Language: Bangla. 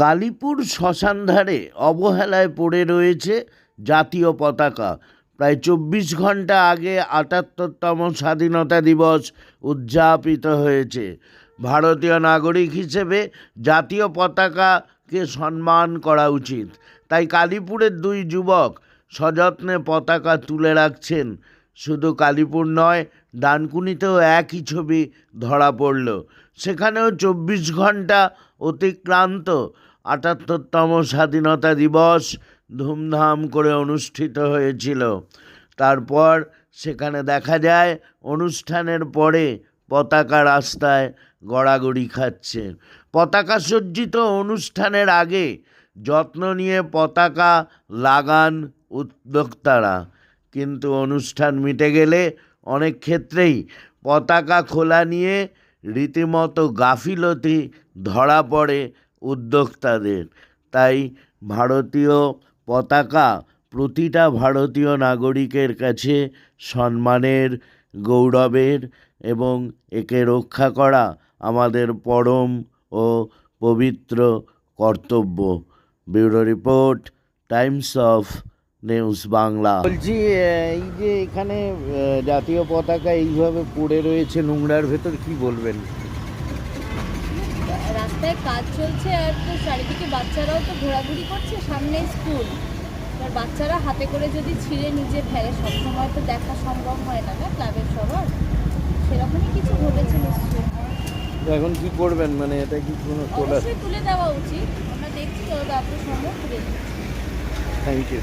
কালীপুর শ্মশানধারে অবহেলায় পড়ে রয়েছে জাতীয় পতাকা। প্রায় চব্বিশ ঘণ্টা আগে আটাত্তরতম স্বাধীনতা দিবস উদযাপিত হয়েছে। ভারতীয় নাগরিক হিসেবে জাতীয় পতাকাকে সম্মান করা উচিত। তাই কালীপুরের দুই যুবক সযত্নে পতাকা তুলে রাখছেন। শুধু কালীপুর নয়, ডানকুনিতেও একই ছবি ধরা পড়ল। সেখানেও চব্বিশ ঘণ্টা অতিক্রান্ত আটাত্তরতম স্বাধীনতা দিবস ধুমধাম করে অনুষ্ঠিত হয়েছিল। তারপর সেখানে দেখা যায়, অনুষ্ঠানের পরে পতাকা রাস্তায় গড়াগড়ি খাচ্ছে। পতাকা সজ্জিত অনুষ্ঠানের আগে যত্ন নিয়ে পতাকা লাগান উদ্যোক্তারা। কিন্তু অনুষ্ঠান মিটে গেলে অনেক ক্ষেত্রেই পতাকা খোলা নিয়ে রীতিমতো গাফিলতি ধরা পড়ে উদ্যোক্তাদের। তাই ভারতীয় পতাকা প্রতিটা ভারতীয় নাগরিকের কাছে সম্মানের, গৌরবের এবং একে রক্ষা করা আমাদের পরম ও পবিত্র কর্তব্য। Bureau report, times of news Bangla. বলছি এই যে এখানে জাতীয় পতাকা এইভাবে পড়ে রয়েছে নোংরার ভেতর, কি বলবেন? রাস্তায় কাজ চলছে আর তো চারিদিকে বাচ্চারাও তো ঘোরাঘুরি করছে সামনে স্কুল। এবার বাচ্চারা হাতে করে যদি ছিঁড়ে নিজে ফেলে সবসময় তো দেখা সম্ভব হয় না না ক্লাবের সবার? সেরকমই কিছু ঘটেছে নিশ্চয়ই। এখন কি করবেন? মানে এটা কি কোনো তোলা তুলে দেওয়া উচিত। আমরা দেখছি যত তাড়াতাড়ি সম্ভব তুলে থ্যাংক ইউ